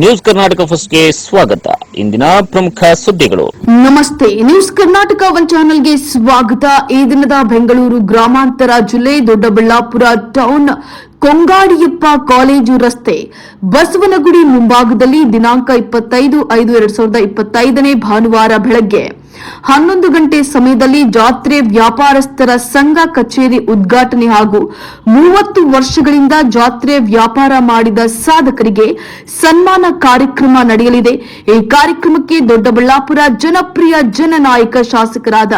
News Karnataka ಫಸ್ಟ್ಗೆ ಸ್ವಾಗತ. ಇಂದಿನ ಪ್ರಮುಖ ಸುದ್ದಿಗಳು. ನಮಸ್ತೆ. ನ್ಯೂಸ್ ಕರ್ನಾಟಕ ಒನ್ ಚಾನೆಲ್ಗೆ ಸ್ವಾಗತ. ಈ ದಿನದ ಬೆಂಗಳೂರು ಗ್ರಾಮಾಂತರ ಜಿಲ್ಲೆ ದೊಡ್ಡಬಳ್ಳಾಪುರ ಟೌನ್ ಕೊಂಗಾಡಿಯಪ್ಪ ಕಾಲೇಜು ರಸ್ತೆ. ಬಸವನಗುಡಿ ಮುಂಭಾಗದಲ್ಲಿ ದಿನಾಂಕ ಇಪ್ಪತ್ತೈದು ಐದು ಎರಡ್ ಸಾವಿರದ ಇಪ್ಪತ್ತೈದನೇ ಭಾನುವಾರ ಬೆಳಗ್ಗೆ. ಹನ್ನೊಂದು ಗಂಟೆ ಸಮಯದಲ್ಲಿ ಜಾತ್ರೆ ವ್ಯಾಪಾರಸ್ಥರ ಸಂಘ ಕಚೇರಿ ಉದ್ಘಾಟನೆ ಹಾಗೂ ಮೂವತ್ತು ವರ್ಷಗಳಿಂದ ಜಾತ್ರೆ ವ್ಯಾಪಾರ ಮಾಡಿದ ಸಾಧಕರಿಗೆ ಸನ್ಮಾನ ಕಾರ್ಯಕ್ರಮ ನಡೆಯಲಿದೆ. ಈ ಕಾರ್ಯಕ್ರಮಕ್ಕೆ ದೊಡ್ಡಬಳ್ಳಾಪುರ ಜನಪ್ರಿಯ ಜನನಾಯಕ ಶಾಸಕರಾದ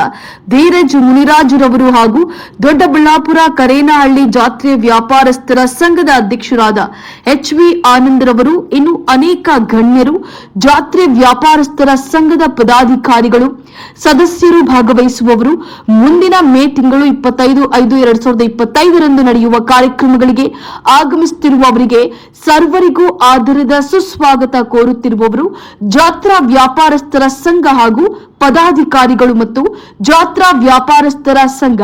ಧೀರಜ್ ಮುನಿರಾಜುರವರು ಹಾಗೂ ದೊಡ್ಡಬಳ್ಳಾಪುರ ಕರೇನಹಳ್ಳಿ ಜಾತ್ರೆ ವ್ಯಾಪಾರಸ್ಥರ ಸಂಘದ ಅಧ್ಯಕ್ಷರಾದ ಎಚ್ ವಿ ಆನಂದರವರು, ಇನ್ನು ಅನೇಕ ಗಣ್ಯರು ಜಾತ್ರೆ ವ್ಯಾಪಾರಸ್ಥರ ಸಂಘದ ಪದಾಧಿಕಾರಿಗಳು ಸದಸ್ಯರು ಭಾಗವಹಿಸುವವರು ಮುಂದಿನ ಮೇ ತಿಂಗಳು ಇಪ್ಪತ್ತೈದು ಐದು ಎರಡ್ ಸಾವಿರದ ಇಪ್ಪತ್ತೈದರಂದು ನಡೆಯುವ ಕಾರ್ಯಕ್ರಮಗಳಿಗೆ ಆಗಮಿಸುತ್ತಿರುವವರಿಗೆ ಸರ್ವರಿಗೂ ಆಧಾರದ ಸುಸ್ವಾಗತ ಕೋರುತ್ತಿರುವವರು ಜಾತ್ರಾ ವ್ಯಾಪಾರಸ್ಥರ ಸಂಘ ಹಾಗೂ ಪದಾಧಿಕಾರಿಗಳು ಮತ್ತು ಜಾತ್ರಾ ವ್ಯಾಪಾರಸ್ಥರ ಸಂಘ.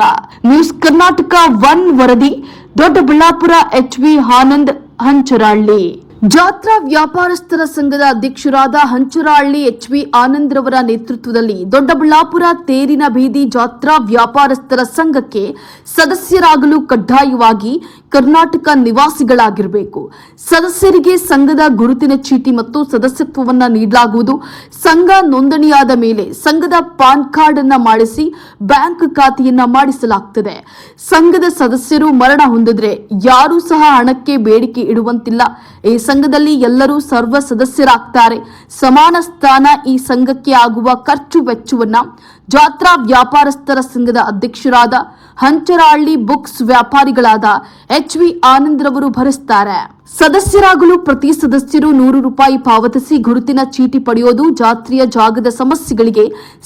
ನ್ಯೂಸ್ ಕರ್ನಾಟಕ ಒನ್ ವರದಿ, ದೊಡ್ಡಬಳ್ಳಾಪುರ ಎಚ್ ವಿ ಆನಂದ್ ಹಂಚರಹಳ್ಳಿ. ಜಾತ್ರಾ ವ್ಯಾಪಾರಸ್ಥರ ಸಂಘದ ಅಧ್ಯಕ್ಷರಾದ ಹಂಚರಹಳ್ಳಿ ಆನಂದ್ ರವರ ನೇತೃತ್ವದಲ್ಲಿ ದೊಡ್ಡಬಳ್ಳಾಪುರ ತೇರಿನ ಬೀದಿ ಜಾತ್ರಾ ವ್ಯಾಪಾರಸ್ಥರ ಸಂಘಕ್ಕೆ ಸದಸ್ಯರಾಗಲು ಕಡ್ಡಾಯವಾಗಿ ಕರ್ನಾಟಕ ನಿವಾಸಿಗಳಾಗಿರಬೇಕು. ಸದಸ್ಯರಿಗೆ ಸಂಘದ ಗುರುತಿನ ಚೀಟಿ ಮತ್ತು ಸದಸ್ಯತ್ವವನ್ನ ನೀಡಲಾಗುವುದು. ಸಂಘ ನೋಂದಣಿಯಾದ ಮೇಲೆ ಸಂಘದ ಪಾನ್ ಕಾರ್ಡ್ ಅನ್ನ ಮಾಡಿಸಿ ಬ್ಯಾಂಕ್ ಖಾತೆಯನ್ನ ಮಾಡಿಸಲಾಗುತ್ತದೆ ಸಂಘದ ಸದಸ್ಯರು ಮರಣ ಹೊಂದಿದ್ರೆ ಯಾರೂ ಸಹ ಹಣಕ್ಕೆ ಬೇಡಿಕೆ ಇಡುವಂತಿಲ್ಲ. ಈ ಸಂಘದಲ್ಲಿ ಎಲ್ಲರೂ ಸರ್ವ ಸದಸ್ಯರಾಗ್ತಾರೆ. ಸಮಾನ ಸ್ಥಾನ ಈ ಸಂಘಕ್ಕೆ ಆಗುವ ಖರ್ಚು ವೆಚ್ಚವನ್ನ ಜಾತ್ರಾ ವ್ಯಾಪಾರಸ್ಥರ ಸಂಘದ ಅಧ್ಯಕ್ಷರಾದ ಹಂಚರಹಳ್ಳಿ ಬುಕ್ಸ್ ವ್ಯಾಪಾರಿಗಳಾದ ಎಚ್ ವಿ ಆನಂದ್ ರವರು ಭರಿಸ್ತಾರೆ. ಸದಸ್ಯರಾಗಲು ಪ್ರತಿ ಸದಸ್ಯರು ನೂರು ರೂಪಾಯಿ ಪಾವತಿಸಿ ಗುರುತಿನ ಚೀಟಿ ಪಡೆಯೋದು ಜಾತ್ರೆಯ ಜಾಗದ ಸಮಸ್ಯೆಗಳಿಗೆ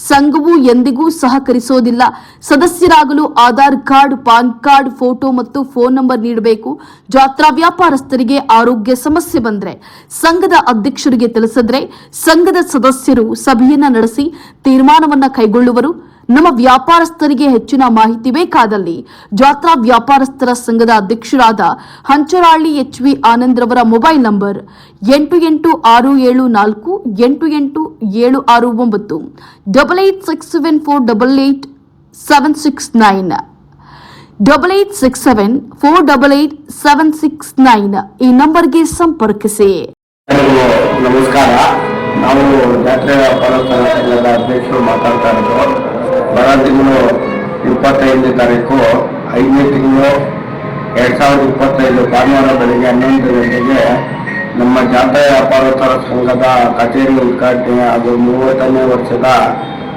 ಸಂಘವು ಎಂದಿಗೂ ಸಹಕರಿಸೋದಿಲ್ಲ. ಸದಸ್ಯರಾಗಲು Aadhaar card, PAN card, photo ಮತ್ತು ಫೋನ್ ನಂಬರ್ ನೀಡಬೇಕು. ಜಾತ್ರಾ ವ್ಯಾಪಾರಸ್ಥರಿಗೆ ಆರೋಗ್ಯ ಸಮಸ್ಯೆ ಬಂದ್ರೆ ಸಂಘದ ಅಧ್ಯಕ್ಷರಿಗೆ ತಿಳಿಸಿದ್ರೆ ಸಂಘದ ಸದಸ್ಯರು ಸಭೆಯನ್ನ ನಡೆಸಿ ತೀರ್ಮಾನವನ್ನ ಕೈಗೊಳ್ಳುವರು. ನಮ್ಮ ವ್ಯಾಪಾರಸ್ಥರಿಗೆ ಹೆಚ್ಚಿನ ಮಾಹಿತಿ ಬೇಕಾದಲ್ಲಿ ಜಾತ್ರಾ ವ್ಯಾಪಾರಸ್ಥರ ಸಂಘದ ಅಧ್ಯಕ್ಷರಾದ ಹಂಚರಾಳಿ ಎಚ್ ವಿ ಆನಂದ್ ರವರ ಮೊಬೈಲ್ ನಂಬರ್ ಎಂಟು ಎಂಟು ಆರು ಏಳು ನಾಲ್ಕು, ಎಂಟು ಎಂಟು ಏಳು ಆರು ಒಂಬತ್ತು double eight six seven four double eight seven six nine double eight six seven four double eight seven six nine ಈ ನಂಬರ್ಗೆ ಸಂಪರ್ಕಿಸಿ. ನಮಸ್ಕಾರ. ನಾವು ಜಾತ್ರೆ ವ್ಯಾಪಾರ ಸಂಘದ ಅಧ್ಯಕ್ಷರು ಸಾವಿರದ ಇಪ್ಪತ್ತೈದು ಭಾನುವಾರ ಬೆಳಿಗ್ಗೆ ಹನ್ನೊಂದು ಗಂಟೆಗೆ ನಮ್ಮ ಜಾತ್ರೆ ವ್ಯಾಪಾರೋತ್ತರ ಸಂಘದ ಕಚೇರಿ ಉದ್ಘಾಟನೆ ಹಾಗೂ ಮೂವತ್ತನೇ ವರ್ಷದ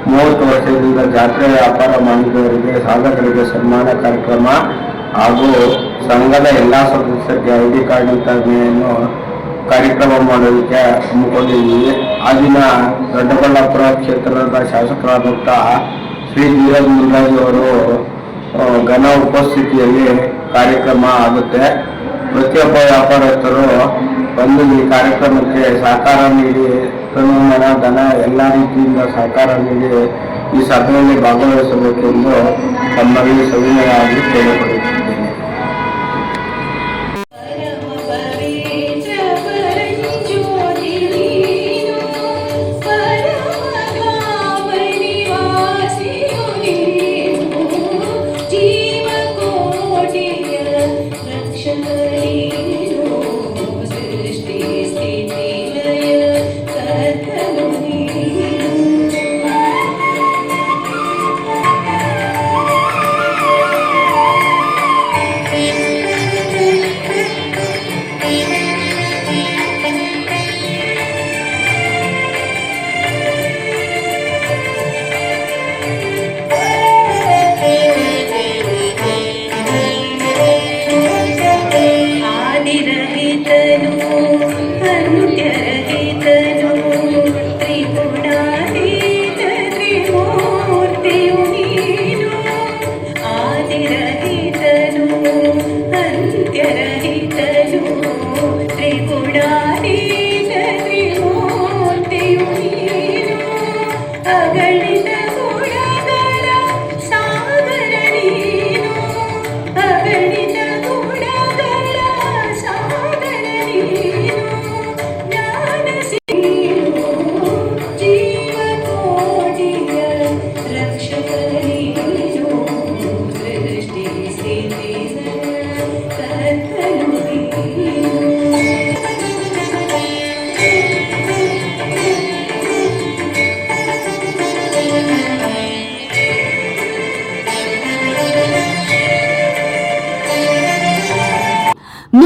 ಮೂವತ್ತು ವರ್ಷದಿಂದ ಜಾತ್ರೆ ವ್ಯಾಪಾರ ಮಾಡಿದವರಿಗೆ ಸಾಧಕರಿಗೆ ಸನ್ಮಾನ ಕಾರ್ಯಕ್ರಮ ಹಾಗೂ ಸಂಘದ ಎಲ್ಲ ಸದಸ್ಯರಿಗೆ ಐ ಡಿ ಕಾರ್ಡ್ ವಿತರಣೆಯನ್ನು ಕಾರ್ಯಕ್ರಮ ಮಾಡೋದಕ್ಕೆ ಹಮ್ಮಿಕೊಂಡಿದ್ದೀವಿ. ಆ ದಿನ ದೊಡ್ಡಬಳ್ಳಾಪುರ ಕ್ಷೇತ್ರದ ಶಾಸಕರಾದಂಥ ಶ್ರೀ ನೀರಜ್ ಮುನ್ರಾಜ್ ಅವರು ಘನ ಉಪಸ್ಥಿತಿಯಲ್ಲಿ ಕಾರ್ಯಕ್ರಮ ಆಗುತ್ತೆ. ಪ್ರತಿಯೊಬ್ಬ ವ್ಯಾಪಾರಸ್ಥರು ಬಂದು ಈ ಕಾರ್ಯಕ್ರಮಕ್ಕೆ ಸಹಕಾರ ನೀಡಿ, ತನುಮನ ಧನ ಎಲ್ಲ ರೀತಿಯಿಂದ ಸಹಕಾರ ನೀಡಿ ಈ ಸಭೆಯಲ್ಲಿ ಭಾಗವಹಿಸಬೇಕೆಂದು ತಮ್ಮಲ್ಲಿ ಸವಿನಯವಾಗಿ ಕೇಳಿಕೊಳ್ಳುತ್ತಿದ್ದೇನೆ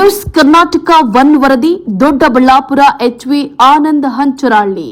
ಕರ್ನಾಟಕ ಒನ್ ವರದಿ ದೊಡ್ಡಬಳ್ಳಾಪುರ ಎಚ್ವಿ ಆನಂದ್ ಹಂಚರಹಳ್ಳಿ